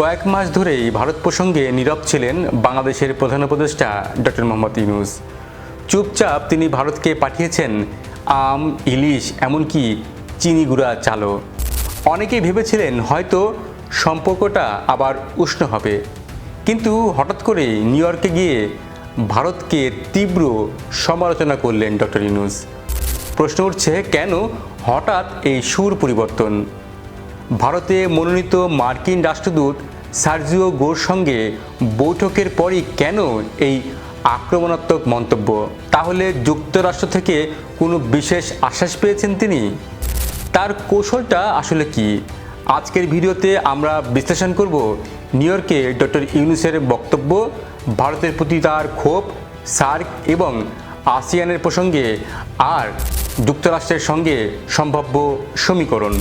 কয়েক মাস ধরেই ভারত প্রসঙ্গে নীরব ছিলেন বাংলাদেশের প্রধান উপদেষ্টা ডক্টর মোহাম্মদ ইউনুস। চুপচাপ তিনি ভারতকে পাঠিয়েছেন আম, ইলিশ, এমনকি চিনি গুঁড়া চালও। অনেকেই ভেবেছিলেন হয়তো সম্পর্কটা আবার উষ্ণ হবে। কিন্তু হঠাৎ করে নিউ ইয়র্কে গিয়ে ভারতকে তীব্র সমালোচনা করলেন ডক্টর ইউনুস। প্রশ্ন উঠছে, কেন হঠাৎ এই সুর পরিবর্তন? ভারতে মনোনীত মার্কিন রাষ্ট্রদূত সার্জিও গোর সঙ্গে বৈঠকের পরই কেন এই আক্রমণাত্মক মন্তব্য? তাহলে যুক্তরাষ্ট্র থেকে কোনো বিশেষ আশ্বাস পেয়েছেন তিনি? তার কৌশলটা আসলে কি? আজকের ভিডিওতে আমরা বিশ্লেষণ করব নিউ ইয়র্কে ডক্টর ইউনুসের বক্তব্য, ভারতের প্রতি তার ক্ষোভ, সার্ক এবং আসিয়ানের প্রসঙ্গে আর যুক্তরাষ্ট্রের সঙ্গে সম্ভাব্য সমীকরণ।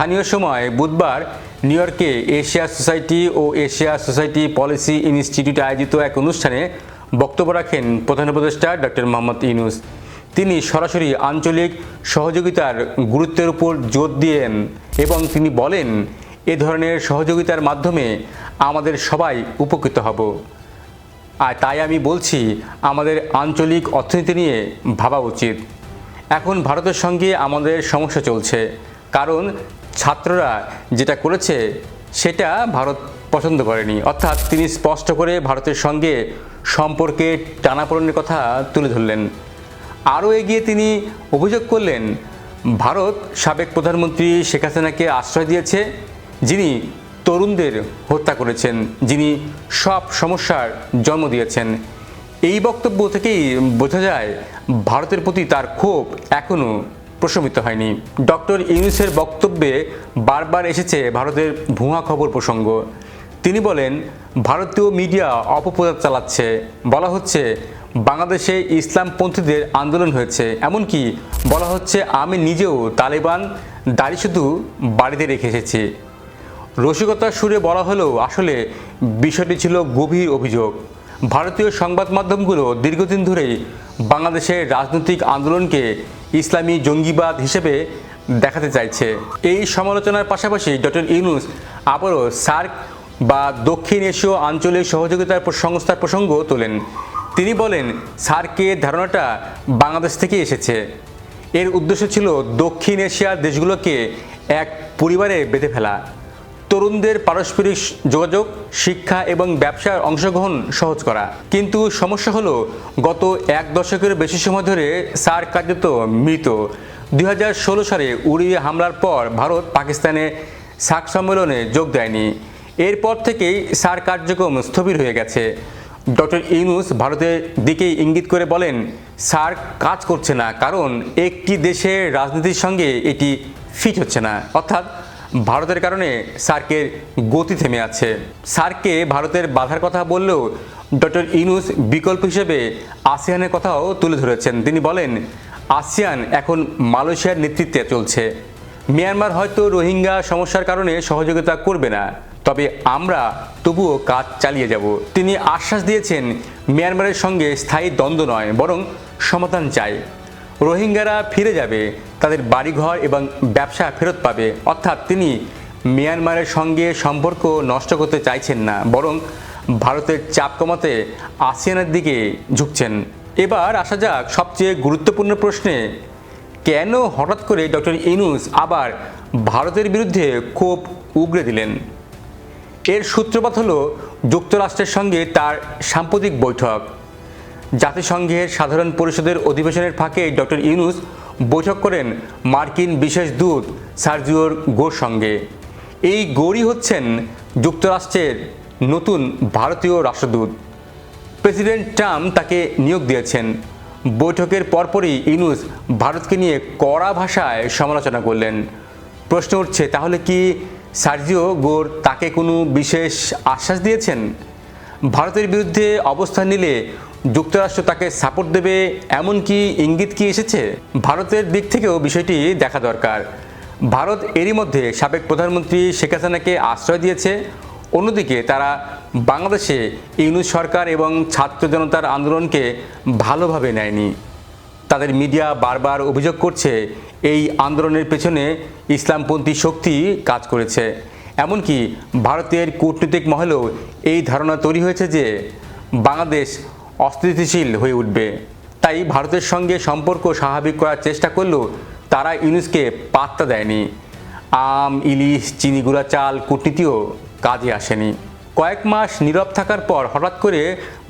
স্থানীয় সময় বুধবার নিউ ইয়র্কে এশিয়া সোসাইটি ও এশিয়া সোসাইটি পলিসি ইনস্টিটিউটে আয়োজিত এক অনুষ্ঠানে বক্তব্য রাখেন প্রধান উপদেষ্টা ডক্টর মোহাম্মদ ইউনুস। তিনি সরাসরি আঞ্চলিক সহযোগিতার গুরুত্বের উপর জোর দিয়েন এবং তিনি বলেন, এ ধরনের সহযোগিতার মাধ্যমে আমাদের সবাই উপকৃত হব। আর তাই আমি বলছি, আমাদের আঞ্চলিক অর্থনীতি নিয়ে ভাবা উচিত। এখন ভারতের সঙ্গে আমাদের সমস্যা চলছে। কারণ ছাত্ররা যেটা করেছে, সেটা ভারত পছন্দ করেনি। অর্থাৎ তিনি স্পষ্ট করে ভারতের সঙ্গে সম্পর্কে টানাপোড়েনের কথা তুলে ধরলেন। আরও এগিয়ে তিনি অভিযোগ করলেন, ভারত সাবেক প্রধানমন্ত্রী শেখ হাসিনাকে আশ্রয় দিয়েছে, যিনি তরুণদের হত্যা করেছেন, যিনি সব সমস্যার জন্ম দিয়েছেন। এই বক্তব্য থেকেই বোঝা যায়, ভারতের প্রতি তার ক্ষোভ এখনও প্রশমিত হয়নি। ডক্টর ইউনুসের বক্তব্যে বারবার এসেছে ভারতের ভুয়া খবর প্রসঙ্গ। তিনি বলেন, ভারতীয় মিডিয়া অপপ্রচার চালাচ্ছে। বলা হচ্ছে, বাংলাদেশে ইসলামপন্থীদের আন্দোলন হয়েছে। এমনকি বলা হচ্ছে, আমি নিজেও তালেবান, দাড়ি শুধু বাড়িতে রেখে এসেছি। রসিকতার সুরে বলা হলেও আসলে বিষয়টি ছিল গভীর অভিযোগ। ভারতীয় সংবাদ মাধ্যমগুলো দীর্ঘদিন ধরেই বাংলাদেশের রাজনৈতিক আন্দোলনকে ইসলামী জঙ্গিবাদ হিসেবে দেখাতে চাইছে। এই সমালোচনার পাশাপাশি ডক্টর ইউনুস আবারও সার্ক বা দক্ষিণ এশীয় আঞ্চলিক সহযোগিতার সংস্থার প্রসঙ্গ তোলেন। তিনি বলেন, সার্কের ধারণাটা বাংলাদেশ থেকে এসেছে। এর উদ্দেশ্য ছিল দক্ষিণ এশিয়ার দেশগুলোকে এক পরিবারে বেঁধে ফেলা। তরুণদের পারস্পরিক যোগাযোগ, শিক্ষা এবং ব্যবসার অংশগ্রহণ সহজ করা। কিন্তু সমস্যা হলো, গত এক দশকের বেশি সময় ধরে সার কার্যত মৃত। দুই হাজার ষোলো সালে উড়িয়ে হামলার পর ভারত পাকিস্তানে সার্ক সম্মেলনে যোগ দেয়নি। এরপর থেকেই সার কার্যক্রম স্থবির হয়ে গেছে। ডক্টর ইউনুস ভারতের দিকেই ইঙ্গিত করে বলেন সার্ক কাজ করছে না, কারণ একটি দেশের রাজনীতির সঙ্গে এটি ফিট হচ্ছে না। অর্থাৎ ভারতের কারণে সার্কের গতি থেমে আছে। সার্ককে ভারতের বাধার কথা বললেও ডক্টর ইনুস বিকল্প হিসেবে আসিয়ানের কথাও তুলে ধরেছেন। তিনি বলেন, আসিয়ান এখন মালয়েশিয়ার নেতৃত্বে চলছে। মিয়ানমার হয়তো রোহিঙ্গা সমস্যার কারণে সহযোগিতা করবে না, তবে আমরা তবুও কাজ চালিয়ে যাব। তিনি আশ্বাস দিয়েছেন, মিয়ানমারের সঙ্গে স্থায়ী দ্বন্দ্ব নয়, বরং সমাধান চাই। রোহিঙ্গারা ফিরে যাবে, তাদের বাড়িঘর এবং ব্যবসা ফেরত পাবে। অর্থাৎ তিনি মিয়ানমারের সঙ্গে সম্পর্ক নষ্ট করতে চাইছেন না, বরং ভারতের চাপ কমাতে আসিয়ানের দিকে ঝুঁকছেন। এবার আসা যাক সবচেয়ে গুরুত্বপূর্ণ প্রশ্নে, কেন হঠাৎ করে ডক্টর ইনুস আবার ভারতের বিরুদ্ধে ক্ষোভ উগরে দিলেন? এর সূত্রপাত হলো, যুক্তরাষ্ট্রের সঙ্গে তার সাম্প্রতিক বৈঠক। জাতিসংঘের সাধারণ পরিষদের অধিবেশনের ফাঁকে ডক্টর ইউনুস বৈঠক করেন মার্কিন বিশেষ দূত সার্জিওর গোর সঙ্গে। এই গোরই হচ্ছেন যুক্তরাষ্ট্রের নতুন ভারতীয় রাষ্ট্রদূত। প্রেসিডেন্ট ট্রাম্প তাকে নিয়োগ দিয়েছেন। বৈঠকের পরপরই ইউনুস ভারতকে নিয়ে কড়া ভাষায় সমালোচনা করলেন। প্রশ্ন উঠছে, তাহলে কি সার্জিও গোর তাকে কোনো বিশেষ আশ্বাস দিয়েছেন? ভারতের বিরুদ্ধে অবস্থান নিলে যুক্তরাষ্ট্র তাকে সাপোর্ট দেবে এমন কি ইঙ্গিত কি এসেছে? ভারতের দিক থেকেও বিষয়টি দেখা দরকার। ভারত এরই মধ্যে সাবেক প্রধানমন্ত্রী শেখ হাসিনাকে আশ্রয় দিয়েছে। অন্যদিকে তারা বাংলাদেশে ইউনুস সরকার এবং ছাত্র জনতার আন্দোলনকে ভালোভাবে নেয়নি। তাদের মিডিয়া বারবার অভিযোগ করছে, এই আন্দোলনের পেছনে ইসলামপন্থী শক্তি কাজ করেছে। এমনকি ভারতের কূটনৈতিক মহলেও এই ধারণা তৈরি হয়েছে যে, বাংলাদেশ অস্থিতিশীল হয়ে উঠবে। তাই ভারতের সঙ্গে সম্পর্ক স্বাভাবিক করার চেষ্টা করলেও তারা ইউনুসকে পাত্তা দেয়নি। আম, ইলিশ, চিনি গুঁড়া চাল, কূটনীতিও কাজে আসেনি। কয়েক মাস নীরব থাকার পর হঠাৎ করে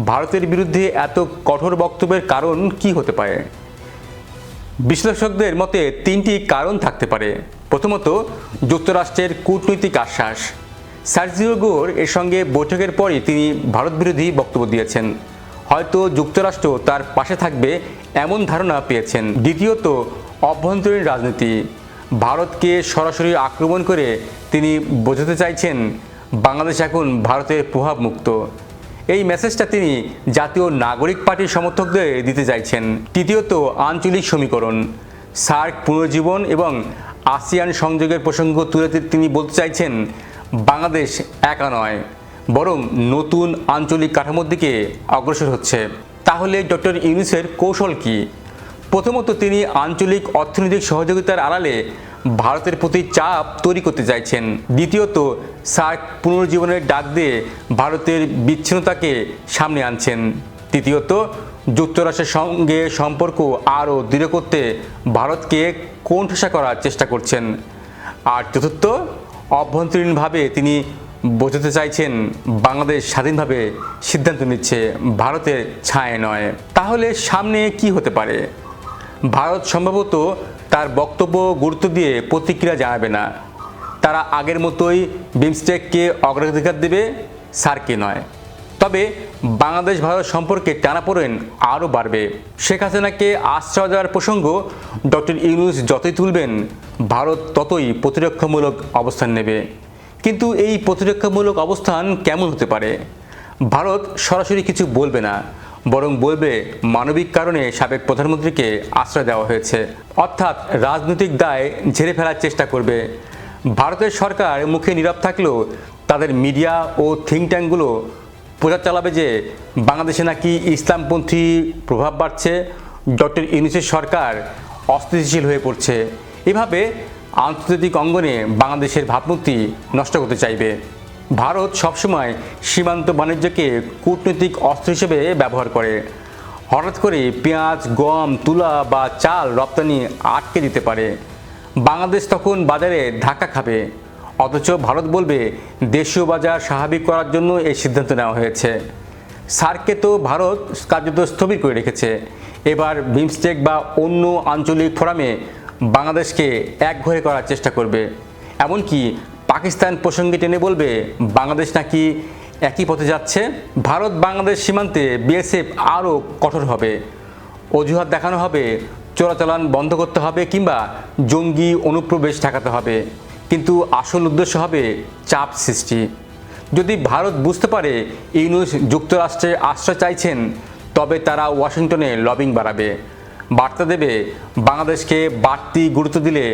ভারতের বিরুদ্ধে এত কঠোর বক্তব্যের কারণ কি হতে পারে? বিশ্লেষকদের মতে তিনটি কারণ থাকতে পারে। প্রথমত, যুক্তরাষ্ট্রের কূটনৈতিক আশ্বাস। সার্জিও গোর এর সঙ্গে বৈঠকের পরই তিনি ভারত বিরোধী বক্তব্য দিয়েছেন। হয়তো যুক্তরাষ্ট্র তার পাশে থাকবে এমন ধারণা পেয়েছেন। দ্বিতীয়ত, অভ্যন্তরীণ রাজনীতি। ভারতকে সরাসরি আক্রমণ করে তিনি বোঝাতে চাইছেন, বাংলাদেশ এখন ভারতের প্রভাবমুক্ত। এই মেসেজটা তিনি জাতীয় নাগরিক পার্টির সমর্থকদের দিতে চাইছেন। তৃতীয়ত, আঞ্চলিক সমীকরণ। সার্ক পুনর্জীবন এবং আসিয়ান সংযোগের প্রসঙ্গ তুলে তিনি বলতে চাইছেন, বাংলাদেশ একা নয়। বরং নতুন আঞ্চলিক কাঠামোর দিকে অগ্রসর হচ্ছে। তাহলে ডক্টর ইউনুসের কৌশল কী? প্রথমত তিনি আঞ্চলিক অর্থনৈতিক সহযোগিতার আড়ালে ভারতের প্রতি চাপ তৈরি করতে চাইছেন। দ্বিতীয়ত, সার্ক পুনর্জীবনের ডাক দিয়ে ভারতের বিচ্ছিন্নতাকে সামনে আনছেন। তৃতীয়ত, যুক্তরাষ্ট্রের সঙ্গে সম্পর্ক আরও দৃঢ় করতে ভারতকে কোণঠাসা করার চেষ্টা করছেন। আর চতুর্থ, অভ্যন্তরীণভাবে তিনি বোঝাতে চাইছেন বাংলাদেশ স্বাধীনভাবে সিদ্ধান্ত নিচ্ছে ভারতের ছায় নয়। তাহলে সামনে কি হতে পারে? ভারত সম্ভবত তার বক্তব্য গুরুত্ব দিয়ে প্রতিক্রিয়া জানাবে না। তারা আগের মতোই বিমস্টেককে অগ্রাধিকার দেবে সার্কে নয়। তবে বাংলাদেশ ভারত সম্পর্কে টানাপোড়েন আরও বাড়বে। শেখ হাসিনাকে আশ্রয় দেওয়ার প্রসঙ্গ ডক্টর ইউনুস যতই তুলবেন, ভারত ততই প্রতিরক্ষামূলক অবস্থান নেবে। কিন্তু এই প্রতিরক্ষামূলক অবস্থান কেমন হতে পারে? ভারত সরাসরি কিছু বলবে না, বরং বলবে মানবিক কারণে সাবেক প্রধানমন্ত্রীকে আশ্রয় দেওয়া হয়েছে। অর্থাৎ রাজনৈতিক দায় ঝেড়ে ফেলার চেষ্টা করবে। ভারতের সরকার মুখে নীরব থাকলেও তাদের মিডিয়া ও থিঙ্ক ট্যাঙ্কগুলো প্রচার চালাবে যে বাংলাদেশে নাকি ইসলামপন্থী প্রভাব বাড়ছে, ডক্টর ইউনুসের সরকার অস্থিতিশীল হয়ে পড়ছে। এভাবে আন্তর্জাতিক অঙ্গনে বাংলাদেশের ভাবমূর্তি নষ্ট করতে চাইবে। ভারত সবসময় সীমান্ত বাণিজ্যকে কূটনৈতিক অস্ত্র হিসেবে ব্যবহার করে। হঠাৎ করে পেঁয়াজ, গম, তুলা বা চাল রপ্তানি আটকে দিতে পারে। বাংলাদেশ তখন বাজারে ধাক্কা খাবে। অথচ ভারত বলবে, দেশীয় বাজার স্বাভাবিক করার জন্য এই সিদ্ধান্ত নেওয়া হয়েছে। সার্ককে তো ভারত কার্যত স্থবির করে রেখেছে। এবার বিমস্টেক বা অন্য আঞ্চলিক ফোরামে বাংলাদেশকে একঘরে করার চেষ্টা করবে। এমনকি পাকিস্তান প্রসঙ্গে টেনে বলবে, বাংলাদেশ নাকি একই পথে যাচ্ছে? ভারত বাংলাদেশ সীমান্তে বিএসএফ আরও কঠোর হবে। অজুহাত দেখানো হবে, চোরাচালান বন্ধ করতে হবে কিংবা জঙ্গি অনুপ্রবেশ ঠেকাতে হবে। কিন্তু আসল উদ্দেশ্য হবে চাপ সৃষ্টি। যদি ভারত বুঝতে পারে ইউনুস যুক্তরাষ্ট্রের আশ্রয় চাইছেন, তবে তারা ওয়াশিংটনে লবিং বাড়াবে। বার্তা দেবে, বাংলাদেশকে বাড়তি গুরুত্ব দিলে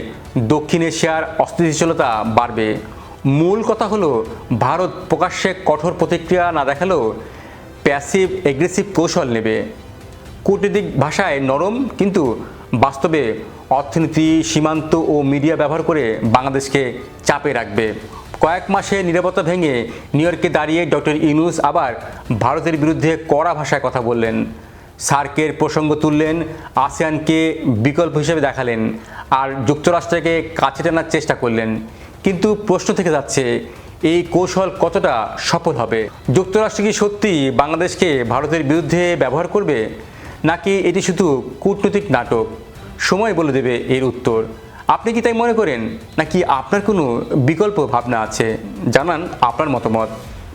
দক্ষিণ এশিয়ার অস্থিতিশীলতা বাড়বে। মূল কথা হলো, ভারত প্রকাশ্যে কঠোর প্রতিক্রিয়া না দেখালেও প্যাসিভ এগ্রেসিভ কৌশল নেবে। কূটনৈতিক ভাষায় নরম, কিন্তু বাস্তবে অর্থনীতি, সীমান্ত ও মিডিয়া ব্যবহার করে বাংলাদেশকে চাপে রাখবে। কয়েক মাসে নিরাপত্তা ভেঙে নিউ ইয়র্কে দাঁড়িয়ে ডক্টর ইউনুস আবার ভারতের বিরুদ্ধে কড়া ভাষায় কথা বললেন। সার্কের প্রসঙ্গ তুললেন, আসিয়ানকে বিকল্প হিসেবে দেখালেন আর যুক্তরাষ্ট্রকে কাছে টানার চেষ্টা করলেন। কিন্তু প্রশ্ন থেকে যাচ্ছে, এই কৌশল কতটা সফল হবে? যুক্তরাষ্ট্র কি সত্যি বাংলাদেশকে ভারতের বিরুদ্ধে ব্যবহার করবে? নাকি এটি শুধু কূটনৈতিক নাটক? সময় বলে দেবে এর উত্তর। আপনি কি তাই মনে করেন? নাকি আপনার কোনো বিকল্প ভাবনা আছে? জানান আপনার মতামত।